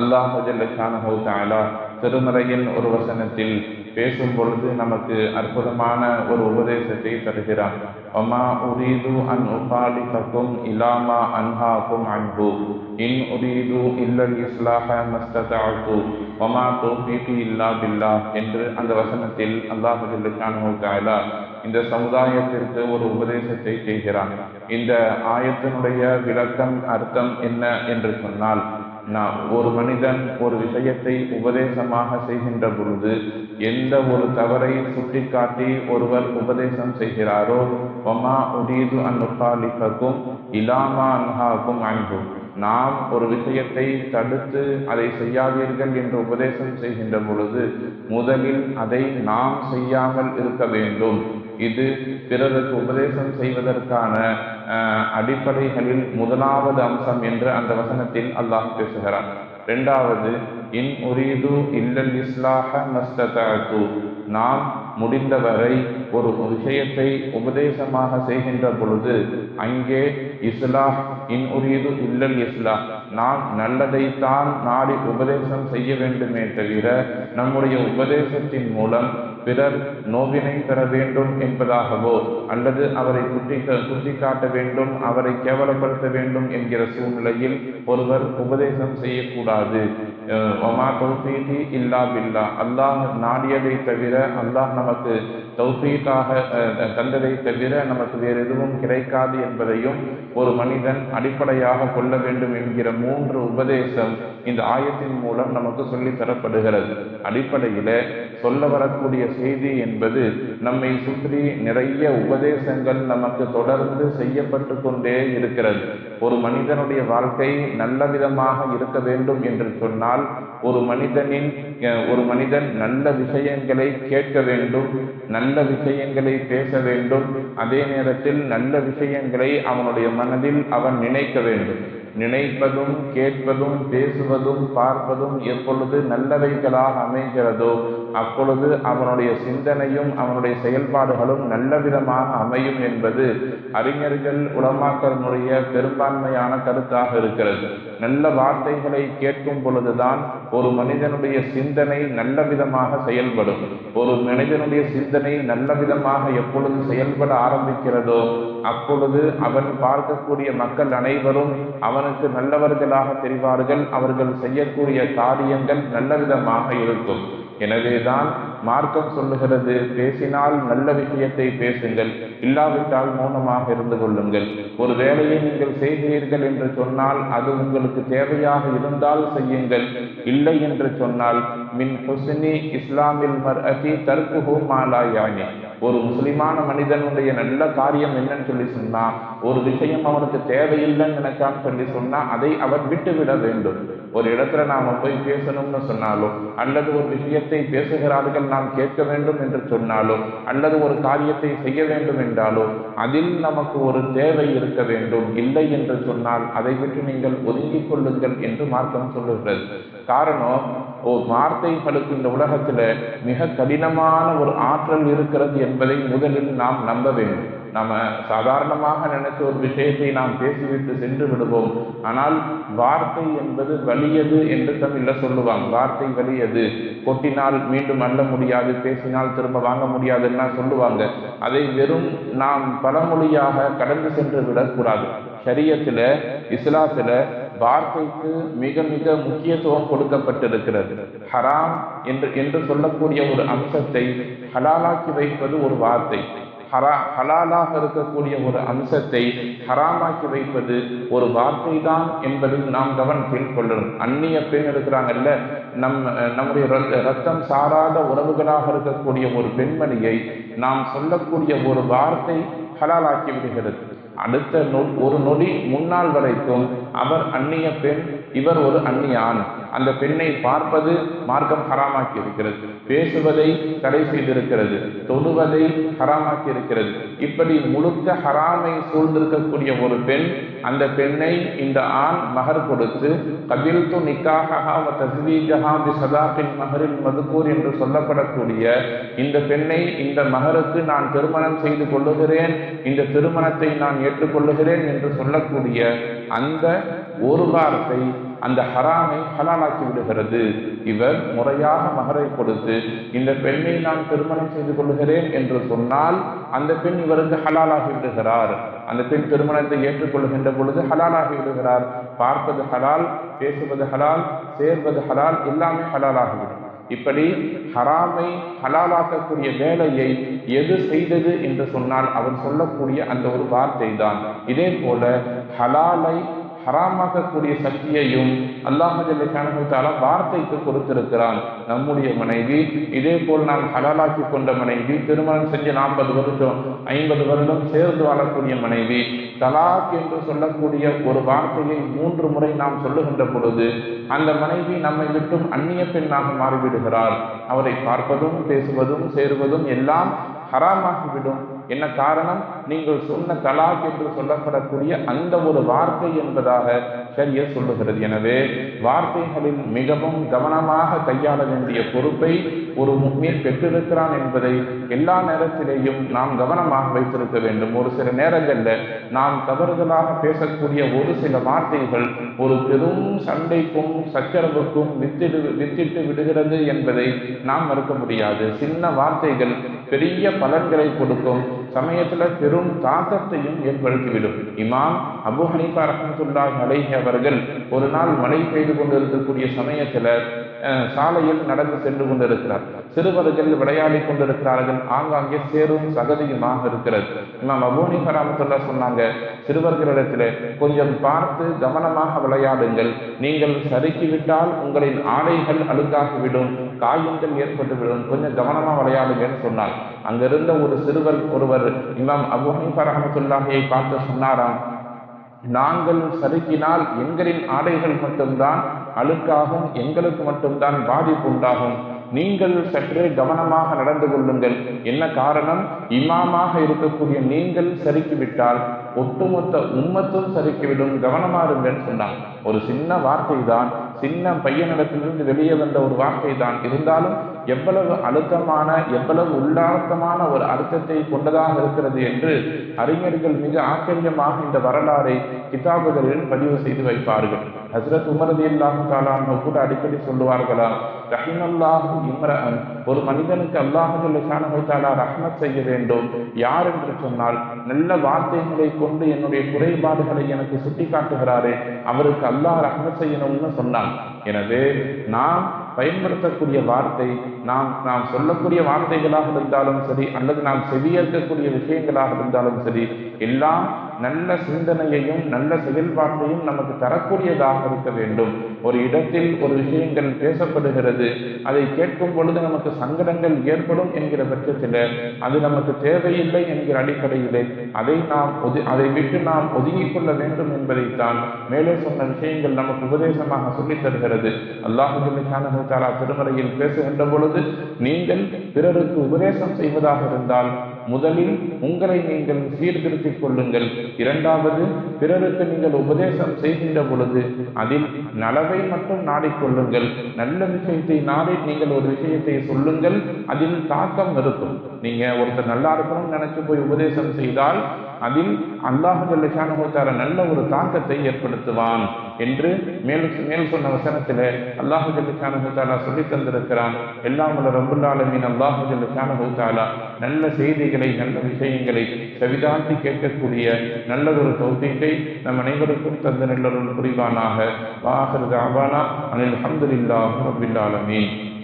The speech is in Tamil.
அல்லாஹு திருமறையின் ஒரு வசனத்தில் பேசும் பொழுது நமக்கு அற்புதமான ஒரு உபதேசத்தை தருகிறான். ஒமா உரீது அன் உபாலிகக்கும் இலாமா அன்ஹாக்கும் அன்பு. இன் உரீது இல்லல் இஸ்லாஹ மஸ்ததாத்து ஒமா தோஃபீகி இல்லா பில்லா. என்று அந்த வசனத்தில் அல்லாஹு ஜல்லஷானு தாலா இந்த சமுதாயத்திற்கு ஒரு உபதேசத்தை செய்கிறான். இந்த ஆயத்தினுடைய விளக்கம் அர்த்தம் என்ன என்று சொன்னால் நான் ஒரு மனிதன் ஒரு விஷயத்தை உபதேசமாக செய்கின்ற பொழுது எந்த ஒரு தவறை சுட்டிக்காட்டி ஒருவர் உபதேசம் செய்கிறாரோ ஒமா உதீது அன்னுகாலிக்கும் இலாமா அன்ஹாக்கும் அன்பும் நாம் ஒரு விஷயத்தை தடுத்து அதை செய்யாதீர்கள் என்று உபதேசம் செய்கின்ற பொழுது முதலில் அதை நாம் செய்யாமல் இருக்க வேண்டும். இது பிறருக்கு உபதேசம் செய்வதற்கான அடிப்படைகளில் முதலாவது அம்சம் என்று அந்த வசனத்தில் அல்லாஹ் பேசுகிறான். இரண்டாவது இன் உரீது இல்லல் இஸ்லாஹ மஸ்ததாத்து நாம் முடிந்தவரை ஒரு விஷயத்தை உபதேசமாக செய்கின்ற பொழுது அங்கே இஸ்லாஹ் இன் உரியது இல்லல் இஸ்லாஹ் நாம் நல்லதைத்தான் நாடி உபதேசம் செய்ய வேண்டுமே தவிர நம்முடைய உபதேசத்தின் மூலம் பிறர் நோவினை பெற வேண்டும் என்பதாகவோ அல்லது அவரை குட்டி குத்தி காட்ட வேண்டும் அவரை கேவலப்படுத்த வேண்டும் என்கிற சூழ்நிலையில் ஒருவர் உபதேசம் செய்யக்கூடாது. ஒமா தௌசீதி இல்லா பில்லா. அல்லாஹ் நாடியதை தவிர அல்லாஹ் நமக்கு தௌஃபீக்காக தந்ததை தவிர நமக்கு வேறு எதுவும் கிடைக்காது என்பதையும் ஒரு மனிதன் அடிப்படையாக கொள்ள வேண்டும் என்கிற மூன்று உபதேசம் இந்த ஆயத்தின் மூலம் நமக்கு சொல்லித்தரப்படுகிறது அடிப்படையில் சொல்ல வரக்கூடிய செய்தி என்பது நம்மை சுற்றி நிறைய உபதேசங்கள் நமக்கு தொடர்ந்து செய்யப்பட்டு கொண்டே இருக்கிறது. ஒரு மனிதனுடைய வாழ்க்கை நல்ல விதமாக இருக்க வேண்டும் என்று சொன்னால் ஒரு மனிதனின் ஒரு மனிதன் நல்ல விஷயங்களை கேட்க வேண்டும் நல்ல விஷயங்களை பேச வேண்டும் அதே நேரத்தில் நல்ல விஷயங்களை அவனுடைய மனதில் அவன் நினைக்க வேண்டும். நினைப்பதும் கேட்பதும் பேசுவதும் பார்ப்பதும் எப்பொழுது நல்லவைகளாக அமைகிறதோ அப்பொழுது அவனுடைய சிந்தனையும் அவனுடைய செயல்பாடுகளும் நல்ல விதமாக அமையும் என்பது அறிஞர்கள் உலமாக்களுடைய பெரும்பான்மையான கருத்தாக இருக்கிறது. நல்ல வார்த்தைகளை கேட்கும் பொழுதுதான் ஒரு மனிதனுடைய சிந்தனை நல்ல விதமாக செயல்படும். ஒரு மனிதனுடைய சிந்தனை நல்ல விதமாக எப்பொழுது செயல்பட ஆரம்பிக்கிறதோ அப்பொழுது அவன் பார்க்கக்கூடிய மக்கள் அனைவரும் அவனுக்கு நல்லவர்களாக தெரிவார்கள். அவர்கள் செய்யக்கூடிய காரியங்கள் நல்ல விதமாக இருக்கும். எனவேதான் மார்க்கம் சொல்லுகிறது பேசினால் நல்ல விஷயத்தை பேசுங்கள் இல்லாவிட்டால் மௌனமாக இருந்து கொள்ளுங்கள். ஒரு வேலையை நீங்கள் செய்கிறீர்கள் என்று சொன்னால் அது உங்களுக்கு தேவையாக இருந்தால் செய்யுங்கள். இல்லை என்று சொன்னால் மின் ஹுசினி இஸ்லாமில் மர் அதி தர்குஹு மாலாயானி. ஒரு முஸ்லிமான மனிதனுடைய நல்ல காரியம் என்னன்னு சொல்லி சொன்னா ஒரு விஷயம் அவனுக்கு தேவையில்லைன்னு நினைச்சான்னு சொல்லி சொன்னா அதை அவன் விட்டுவிட வேண்டும். ஒரு இடத்துல நாம போய் பேசணும்னு சொன்னாலும் அல்லது ஒரு விஷயத்தை பேசுகிறார்கள் நாம் கேட்க வேண்டும் என்று சொன்னாலும் அல்லது ஒரு காரியத்தை செய்ய வேண்டும் என்றாலும் அதில் நமக்கு ஒரு தேவை இருக்க வேண்டும். இல்லை என்று சொன்னால் அதை விட்டு நீங்கள் ஒதுங்கிக் கொள்ளுங்கள் என்று மார்க்கம் சொல்லுகிறது. காரணம் ஓ வார்த்தைகளுக்கு இந்த உலகத்துல மிக கடினமான ஒரு ஆற்றல் இருக்கிறது என்பதை முதலில் நாம் நம்ப வேண்டும். நம்ம சாதாரணமாக நினைச்ச ஒரு விஷயத்தை நாம் பேசிவிட்டு சென்று விடுவோம். ஆனால் வார்த்தை என்பது வலியது என்று தமிழ்ல சொல்லுவாங்க. வார்த்தை வலியது. கொட்டினால் மீண்டும் அல்ல முடியாது பேசினால் திரும்ப வாங்க முடியாதுன்னா சொல்லுவாங்க. அதை வெறும் நாம் பழமொழியாக கடந்து சென்று விடக்கூடாது. சரியத்துல இஸ்லாத்துல வார்த்தைக்கு மிக மிக முக்கியத்துவம் கொடுக்கப்பட்டிருக்கிறது. ஹராம் என்று என்று சொல்லக்கூடிய ஒரு அம்சத்தை ஹலாலாக்கி வைப்பது ஒரு வார்த்தை. ஹரா ஹலாலாக இருக்கக்கூடிய ஒரு அம்சத்தை ஹராமாக்கி வைப்பது ஒரு வார்த்தை தான் என்பதை நாம் கவனத்தில் கொள்ளணும். அந்நிய பெண் இருக்கிறாங்கல்ல நம் நம்முடைய ரத்தம் சாராத உறவுகளாக இருக்கக்கூடிய ஒரு பெண்மணியை நாம் சொல்லக்கூடிய ஒரு வார்த்தை ஹலாலாக்கி விடுகிறது. அடுத்த நொ ஒரு நொடி முன்னாள் வரைக்கும் அவர் அந்நிய பெண் இவர் ஒரு அந்நிய ஆண். அந்த பெண்ணை பார்ப்பது மார்க்கம் ஹராமாக்கி இருக்கிறது. பேசுவதை தடை செய்திருக்கிறது. தொழுவதை ஹராமாக்கி இருக்கிறது. இப்படி முழுக்க ஹராமை சூழ்ந்திருக்கக்கூடிய ஒரு பெண் அந்த பெண்ணை இந்த ஆண் மகர் கொடுத்து கபில்து தஸ்வீஜஹா பி சதாபின் மகரில் மதுக்கூர் என்று சொல்லப்படக்கூடிய இந்த பெண்ணை இந்த மகருக்கு நான் திருமணம் செய்து கொள்ளுகிறேன் இந்த திருமணத்தை நான் ஏற்றுக்கொள்ளுகிறேன் என்று சொல்லக்கூடிய அந்த ஒரு வார்த்தை அந்த ஹராமை ஹலாலாக்கி விடுகிறது. இவர் முறையாக மகரை கொடுத்து இந்த பெண்ணை நான் திருமணம் செய்து கொள்கிறேன் என்று சொன்னால் அந்த பெண் இவருக்கு ஹலாலாகி விடுகிறார். அந்த பெண் திருமணத்தை ஏற்றுக்கொள்கின்ற பொழுது ஹலாலாகி விடுகிறார். பார்ப்பது ஹலால் பேசுவது ஹலால் சேர்வது ஹலால் எல்லாமே ஹலாலாகிவிடும் இப்படி ஹராமை ஹலாலாக்கக்கூடிய வேலையை எது செய்தது என்று சொன்னால் அவர் சொல்லக்கூடிய அந்த ஒரு வார்த்தை தான் இதே போல ஹலாலை ஹராமாக்கக்கூடிய சக்தியையும் அல்லாஹால வார்த்தைக்கு கொடுத்திருக்கிறான். நம்முடைய மனைவி இதே போல் நாம் ஹலாலாக்கி கொண்ட மனைவி திருமணம் செஞ்சு நாற்பது வருஷம் ஐம்பது வருடம் சேர்ந்து வாழக்கூடிய மனைவி தலாக் என்று சொல்லக்கூடிய ஒரு வார்த்தையை மூன்று முறை நாம் சொல்லுகின்ற பொழுது அந்த மனைவி நம்மை விட்டும் அந்நிய பெண்ணாக மாறிவிடுகிறார் அவரை பார்ப்பதும் பேசுவதும் சேருவதும் எல்லாம் ஹராமாகிவிடும். என்ன காரணம்? நீங்கள் சொன்ன தலாக் என்று சொல்லப்படக்கூடிய அந்த ஒரு வார்த்தை என்பதாக சரிய சொல்லுகிறது. எனவே வார்த்தைகளில் மிகவும் கவனமாக கையாள வேண்டிய பொறுப்பை ஒரு முக்மீன் பெற்றிருக்கிறான் என்பதை எல்லா நேரத்திலேயும் நாம் கவனமாக வைத்திருக்க வேண்டும். ஒரு சில நேரங்களில் நாம் தவறுதலாக பேசக்கூடிய ஒரு சில வார்த்தைகள் ஒரு பெரும் சண்டைக்கும் சச்சரவுக்கும் வித்திடு வித்திட்டு விடுகிறது என்பதை நாம் மறுக்க முடியாது. சின்ன வார்த்தைகள் பெரிய பலன்களை கொடுக்கும் சமயத்துல பெரும் தாக்கத்தையும் ஏற்படுத்திவிடும். இமாம் அபு ஹனீஃபா ரஹமத்துல்லா அலைஹி அவர்கள் ஒரு நாள் மழை பெய்து கொண்டிருக்கக்கூடிய சமயத்துல சாலையில் நடந்து சென்று கொண்டிருக்கிறார். சிறுவர்கள் விளையாடி கொண்டிருக்கிறார்கள். ஆங்காங்கே சேரும் சகதியுமாக இருக்கிறது. இமாம் அபு ஹனீஃபா ரஹமத்துல்லா சொன்னாங்க சிறுவர்களிடத்துல கொஞ்சம் பார்த்து கவனமாக விளையாடுங்கள். நீங்கள் சறுக்கிவிட்டால் உங்களின் ஆடைகள் அழுக்காகிவிடும் காயங்கள் ஏற்பட்டுவிடும். கொஞ்சம் கவனமாக விளையாடுங்கன்னு சொன்னார். அங்கிருந்த ஒரு சிறுவர் ஒருவர் இமாம் அபு ஹனீஃபா ரஹமத்துல்லாஹியை பார்த்து சொன்னாராம் நாங்கள் சறுக்கினால் எங்களின் ஆடைகள் மட்டும்தான் அழுக்காகும் எங்களுக்கு மட்டும்தான் பாதிப்பு உண்டாகும். நீங்கள் சற்றே கவனமாக நடந்து கொள்ளுங்கள். என்ன காரணம்? இமாமாக இருக்கக்கூடிய நீங்கள் சறுக்கிவிட்டால் ஒட்டுமொத்த உம்மத்தும் சறுக்கிவிடும் கவனமா இருங்கன்னு சொன்னாங்க. ஒரு சின்ன வார்த்தை தான் சின்ன பையனிடத்திலிருந்து வெளியே வந்த ஒரு வார்த்தை தான் இருந்தாலும் எவ்வளவு அழுத்தமான எவ்வளவு உள்ளார்த்தமான ஒரு அர்த்தத்தை கொண்டதாக இருக்கிறது என்று அறிஞர்கள் மிக ஆச்சரியமாக இந்த வரலாறை கிதாபுகளில் பதிவு செய்து வைப்பார்கள். ஹசரத் உமரதி அல்லாஹு தாலான்னு கூட அடிக்கடி சொல்லுவார்களாம் ரஹிமல்லாஹு இம்ரன் ஒரு மனிதனுக்கு அல்லாஹு தாலா ரஹ்மத் செய்ய வேண்டும். யார் என்று சொன்னால் நல்ல வார்த்தைகளை கொண்டு என்னுடைய குறைபாடுகளை எனக்கு சுட்டி காட்டுகிறாரே அவருக்கு அல்லாஹ் ரஹ்மத் செய்யணும்னு சொன்னான். எனவே நாம் பயன்படுத்தக்கூடிய வார்த்தை நாம் நாம் சொல்லக்கூடிய வார்த்தைகளாக இருந்தாலும் சரி அல்லது நாம் செவியேற்கக்கூடிய விஷயங்களாக இருந்தாலும் சரி எல்லாம் நல்ல சிந்தனையையும் நல்ல செயல்பாட்டையும் நமக்கு தரக்கூடியதாக இருக்க வேண்டும். ஒரு இடத்தில் ஒரு விஷயங்கள் பேசப்படுகிறது அதை கேட்கும் பொழுது நமக்கு சங்கடங்கள் ஏற்படும் என்கிற பட்சத்தில் அது நமக்கு தேவையில்லை என்கிற அடிப்படையிலே அதை நாம் ஒது அதை விட்டு நாம் ஒதுங்கிக் கொள்ள வேண்டும் என்பதைத்தான் மேலே சொன்ன விஷயங்கள் நமக்கு உபதேசமாக சொல்லித் தருகிறது. அல்லாஹு தாலா திருமறையில் பேசுகின்ற பொழுது நீங்கள் பிறருக்கு உபதேசம் செய்வதாக இருந்தால் முதலில் உங்களை நீங்கள் சீர்திருத்திக் கொள்ளுங்கள். இரண்டாவது பிறருக்கு நீங்கள் உபதேசம் செய்கின்ற பொழுது அதில் நலவை மட்டும் நாடிக்கொள்ளுங்கள். நல்ல விஷயத்தை நாடி நீங்கள் ஒரு விஷயத்தை சொல்லுங்கள். அதில் தாக்கம் இருக்கும். நீங்க ஒருத்தர் நல்லா இருக்கணும்னு நினைச்சு போய் உபதேசம் செய்தால் அதில் அல்லாஹு நல்ல ஒரு தாக்கத்தை ஏற்படுத்துவான் என்று மேல் மேல் சொன்ன வசனத்தில் அல்லாஹு ஜல்லிஷானுத்தாலா சொல்லி தந்திருக்கிறான். எல்லாம் உள்ள ரபுல்லாலமின் அல்லாஹு ஜல்லிஷானுத்தாலா நல்ல செய்திகளை நல்ல விஷயங்களை செவிதாட்டி கேட்கக்கூடிய நல்லதொரு தௌத்தீட்டை நம் அனைவருக்கும் தந்த நல்லொரு புரிவானாக. வாஹர் தாபானா அனில் அஹமதுல்லா ரபுல்லாலமீன்